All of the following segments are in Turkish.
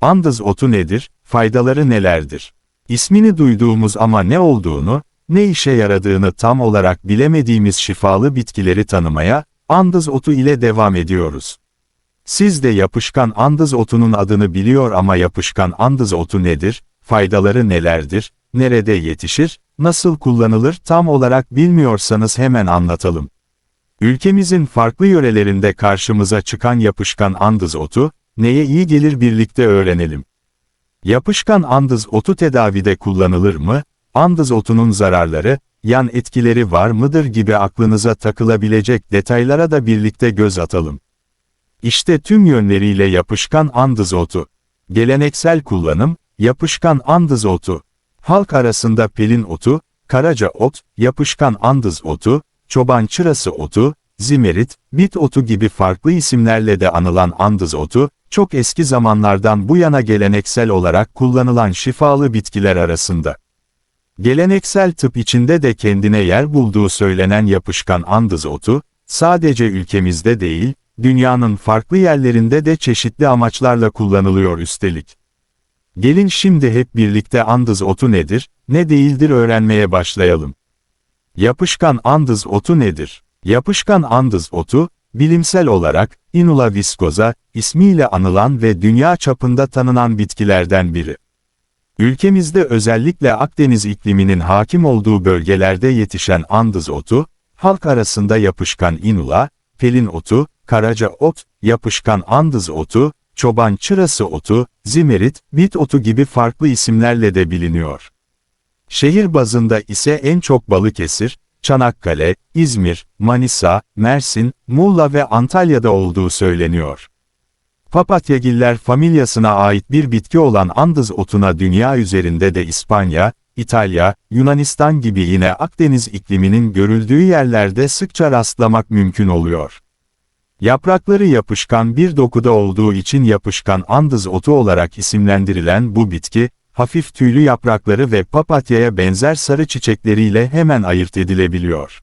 Andız otu nedir, faydaları nelerdir? İsmini duyduğumuz ama ne olduğunu, ne işe yaradığını tam olarak bilemediğimiz şifalı bitkileri tanımaya, andız otu ile devam ediyoruz. Siz de yapışkan andız otunun adını biliyor ama yapışkan andız otu nedir, faydaları nelerdir, nerede yetişir, nasıl kullanılır tam olarak bilmiyorsanız hemen anlatalım. Ülkemizin farklı yörelerinde karşımıza çıkan yapışkan andız otu, neye iyi gelir birlikte öğrenelim. Yapışkan andız otu tedavide kullanılır mı? Andız otunun zararları, yan etkileri var mıdır gibi aklınıza takılabilecek detaylara da birlikte göz atalım. İşte tüm yönleriyle yapışkan andız otu. Geleneksel kullanım, yapışkan andız otu. Halk arasında pelin otu, karaca ot, yapışkan andız otu, çoban çırası otu, zimerit, bit otu gibi farklı isimlerle de anılan andız otu, çok eski zamanlardan bu yana geleneksel olarak kullanılan şifalı bitkiler arasında. Geleneksel tıp içinde de kendine yer bulduğu söylenen yapışkan andız otu, sadece ülkemizde değil, dünyanın farklı yerlerinde de çeşitli amaçlarla kullanılıyor üstelik. Gelin şimdi hep birlikte andız otu nedir, ne değildir öğrenmeye başlayalım. Yapışkan andız otu nedir? Yapışkan andız otu, bilimsel olarak, Inula viscosa, ismiyle anılan ve dünya çapında tanınan bitkilerden biri. Ülkemizde özellikle Akdeniz ikliminin hakim olduğu bölgelerde yetişen andız otu, halk arasında yapışkan inula, pelin otu, karaca ot, yapışkan andız otu, çoban çırası otu, zimerit, bit otu gibi farklı isimlerle de biliniyor. Şehir bazında ise en çok Balıkesir, Çanakkale, İzmir, Manisa, Mersin, Muğla ve Antalya'da olduğu söyleniyor. Papatyagiller familyasına ait bir bitki olan andız otuna dünya üzerinde de İspanya, İtalya, Yunanistan gibi yine Akdeniz ikliminin görüldüğü yerlerde sıkça rastlamak mümkün oluyor. Yaprakları yapışkan bir dokuda olduğu için yapışkan andız otu olarak isimlendirilen bu bitki, hafif tüylü yaprakları ve papatyaya benzer sarı çiçekleriyle hemen ayırt edilebiliyor.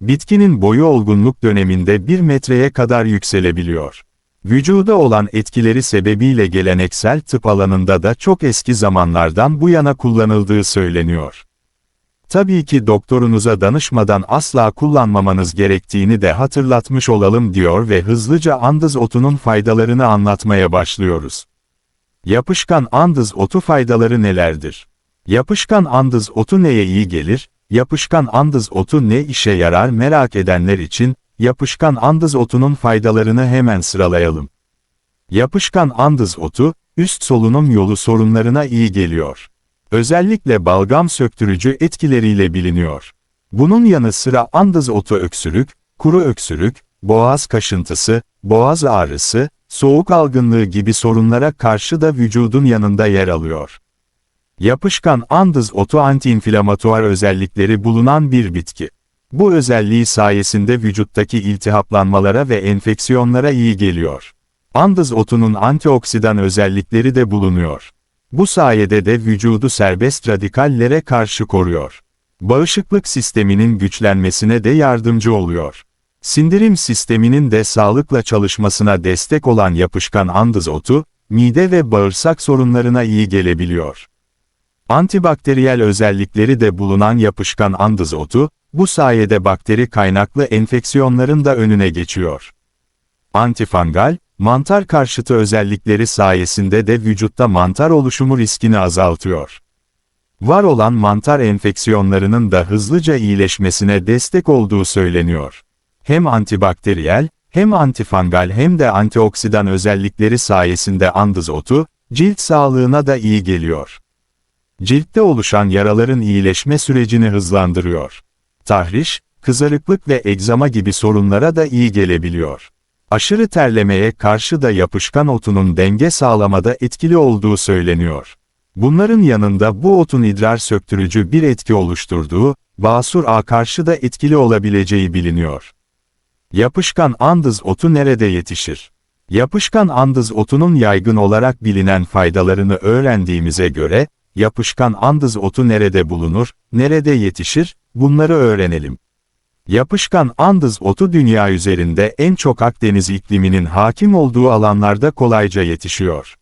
Bitkinin boyu olgunluk döneminde 1 metreye kadar yükselebiliyor. Vücuda olan etkileri sebebiyle geleneksel tıp alanında da çok eski zamanlardan bu yana kullanıldığı söyleniyor. Tabii ki doktorunuza danışmadan asla kullanmamanız gerektiğini de hatırlatmış olalım diyor ve hızlıca andız otunun faydalarını anlatmaya başlıyoruz. Yapışkan andız otu faydaları nelerdir? Yapışkan andız otu neye iyi gelir? Yapışkan andız otu ne işe yarar merak edenler için, yapışkan andız otunun faydalarını hemen sıralayalım. Yapışkan andız otu, üst solunum yolu sorunlarına iyi geliyor. Özellikle balgam söktürücü etkileriyle biliniyor. Bunun yanı sıra andız otu öksürük, kuru öksürük, boğaz kaşıntısı, boğaz ağrısı, soğuk algınlığı gibi sorunlara karşı da vücudun yanında yer alıyor. Yapışkan andız otu antiinflamatuar özellikleri bulunan bir bitki. Bu özelliği sayesinde vücuttaki iltihaplanmalara ve enfeksiyonlara iyi geliyor. Andız otunun antioksidan özellikleri de bulunuyor. Bu sayede de vücudu serbest radikallere karşı koruyor. Bağışıklık sisteminin güçlenmesine de yardımcı oluyor. Sindirim sisteminin de sağlıkla çalışmasına destek olan yapışkan andız otu, mide ve bağırsak sorunlarına iyi gelebiliyor. Antibakteriyel özellikleri de bulunan yapışkan andız otu, bu sayede bakteri kaynaklı enfeksiyonların da önüne geçiyor. Antifangal, mantar karşıtı özellikleri sayesinde de vücutta mantar oluşumu riskini azaltıyor. Var olan mantar enfeksiyonlarının da hızlıca iyileşmesine destek olduğu söyleniyor. Hem antibakteriyel, hem antifangal hem de antioksidan özellikleri sayesinde andız otu, cilt sağlığına da iyi geliyor. Ciltte oluşan yaraların iyileşme sürecini hızlandırıyor. Tahriş, kızarıklık ve egzama gibi sorunlara da iyi gelebiliyor. Aşırı terlemeye karşı da yapışkan otunun denge sağlamada etkili olduğu söyleniyor. Bunların yanında bu otun idrar söktürücü bir etki oluşturduğu, basur A karşı da etkili olabileceği biliniyor. Yapışkan andız otu nerede yetişir? Yapışkan andız otunun yaygın olarak bilinen faydalarını öğrendiğimize göre, yapışkan andız otu nerede bulunur, nerede yetişir, bunları öğrenelim. Yapışkan andız otu dünya üzerinde en çok Akdeniz ikliminin hakim olduğu alanlarda kolayca yetişiyor.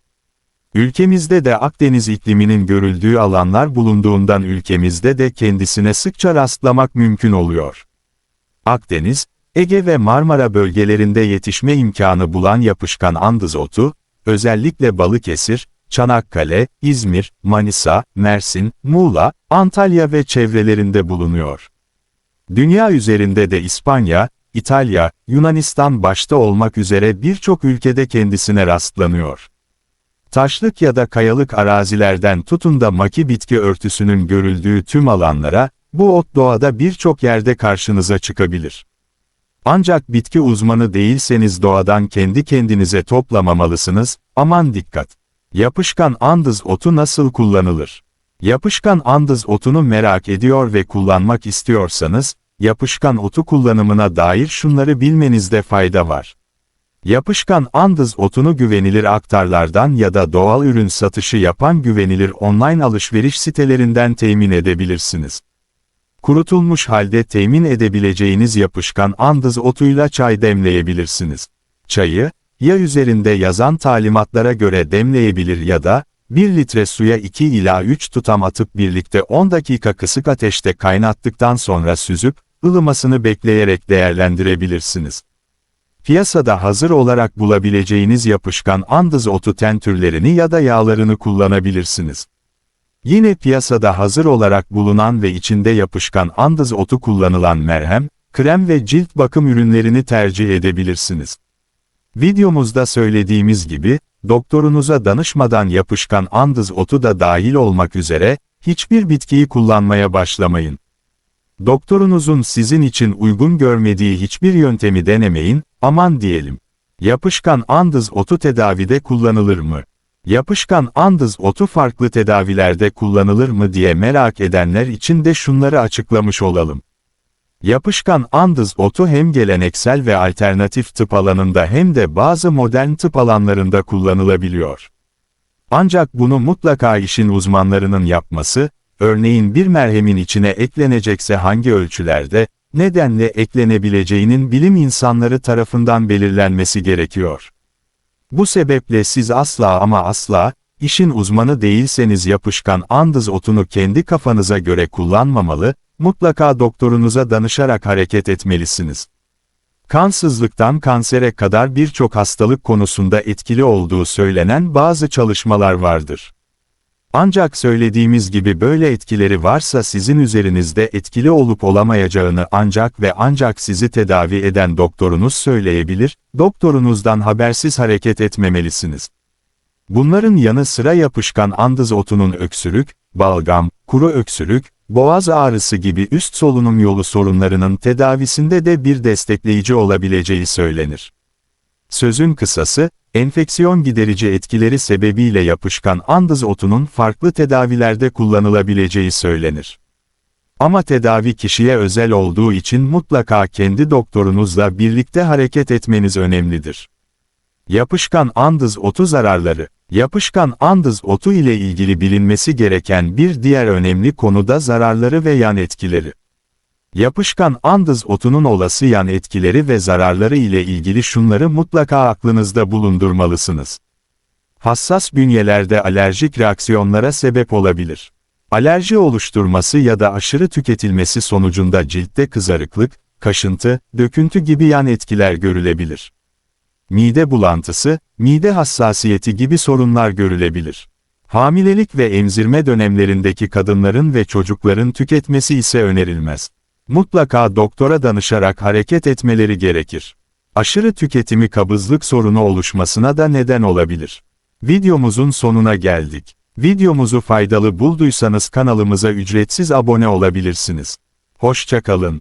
Ülkemizde de Akdeniz ikliminin görüldüğü alanlar bulunduğundan ülkemizde de kendisine sıkça rastlamak mümkün oluyor. Akdeniz, Ege ve Marmara bölgelerinde yetişme imkanı bulan yapışkan andız otu, özellikle Balıkesir, Çanakkale, İzmir, Manisa, Mersin, Muğla, Antalya ve çevrelerinde bulunuyor. Dünya üzerinde de İspanya, İtalya, Yunanistan başta olmak üzere birçok ülkede kendisine rastlanıyor. Taşlık ya da kayalık arazilerden tutun da maki bitki örtüsünün görüldüğü tüm alanlara, bu ot doğada birçok yerde karşınıza çıkabilir. Ancak bitki uzmanı değilseniz doğadan kendi kendinize toplamamalısınız, aman dikkat! Yapışkan andız otu nasıl kullanılır? Yapışkan andız otunu merak ediyor ve kullanmak istiyorsanız, yapışkan otu kullanımına dair şunları bilmenizde fayda var. Yapışkan andız otunu güvenilir aktarlardan ya da doğal ürün satışı yapan güvenilir online alışveriş sitelerinden temin edebilirsiniz. Kurutulmuş halde temin edebileceğiniz yapışkan andız otuyla çay demleyebilirsiniz. Çayı, ya üzerinde yazan talimatlara göre demleyebilir ya da, 1 litre suya 2 ila 3 tutam atıp birlikte 10 dakika kısık ateşte kaynattıktan sonra süzüp, ılımasını bekleyerek değerlendirebilirsiniz. Piyasada hazır olarak bulabileceğiniz yapışkan andız otu ten türlerini ya da yağlarını kullanabilirsiniz. Yine piyasada hazır olarak bulunan ve içinde yapışkan andız otu kullanılan merhem, krem ve cilt bakım ürünlerini tercih edebilirsiniz. Videomuzda söylediğimiz gibi, doktorunuza danışmadan yapışkan andız otu da dahil olmak üzere, hiçbir bitkiyi kullanmaya başlamayın. Doktorunuzun sizin için uygun görmediği hiçbir yöntemi denemeyin, aman diyelim. Yapışkan andız otu tedavide kullanılır mı? Yapışkan andız otu farklı tedavilerde kullanılır mı diye merak edenler için de şunları açıklamış olalım. Yapışkan andız otu hem geleneksel ve alternatif tıp alanında hem de bazı modern tıp alanlarında kullanılabiliyor. Ancak bunu mutlaka işin uzmanlarının yapması, örneğin bir merhemin içine eklenecekse hangi ölçülerde, nedenle eklenebileceğinin bilim insanları tarafından belirlenmesi gerekiyor. Bu sebeple siz asla ama asla, işin uzmanı değilseniz yapışkan andız otunu kendi kafanıza göre kullanmamalı, mutlaka doktorunuza danışarak hareket etmelisiniz. Kansızlıktan kansere kadar birçok hastalık konusunda etkili olduğu söylenen bazı çalışmalar vardır. Ancak söylediğimiz gibi böyle etkileri varsa sizin üzerinizde etkili olup olamayacağını ancak ve ancak sizi tedavi eden doktorunuz söyleyebilir, doktorunuzdan habersiz hareket etmemelisiniz. Bunların yanı sıra yapışkan andız otunun öksürük, balgam, kuru öksürük, boğaz ağrısı gibi üst solunum yolu sorunlarının tedavisinde de bir destekleyici olabileceği söylenir. Sözün kısası, enfeksiyon giderici etkileri sebebiyle yapışkan andız otunun farklı tedavilerde kullanılabileceği söylenir. Ama tedavi kişiye özel olduğu için mutlaka kendi doktorunuzla birlikte hareket etmeniz önemlidir. Yapışkan andız otu zararları Yapışkan andız otu ile ilgili bilinmesi gereken bir diğer önemli konu da zararları ve yan etkileri. Yapışkan andız otunun olası yan etkileri ve zararları ile ilgili şunları mutlaka aklınızda bulundurmalısınız. Hassas bünyelerde alerjik reaksiyonlara sebep olabilir. Alerji oluşturması ya da aşırı tüketilmesi sonucunda ciltte kızarıklık, kaşıntı, döküntü gibi yan etkiler görülebilir. Mide bulantısı, mide hassasiyeti gibi sorunlar görülebilir. Hamilelik ve emzirme dönemlerindeki kadınların ve çocukların tüketmesi ise önerilmez. Mutlaka doktora danışarak hareket etmeleri gerekir. Aşırı tüketimi kabızlık sorunu oluşmasına da neden olabilir. Videomuzun sonuna geldik. Videomuzu faydalı bulduysanız kanalımıza ücretsiz abone olabilirsiniz. Hoşçakalın.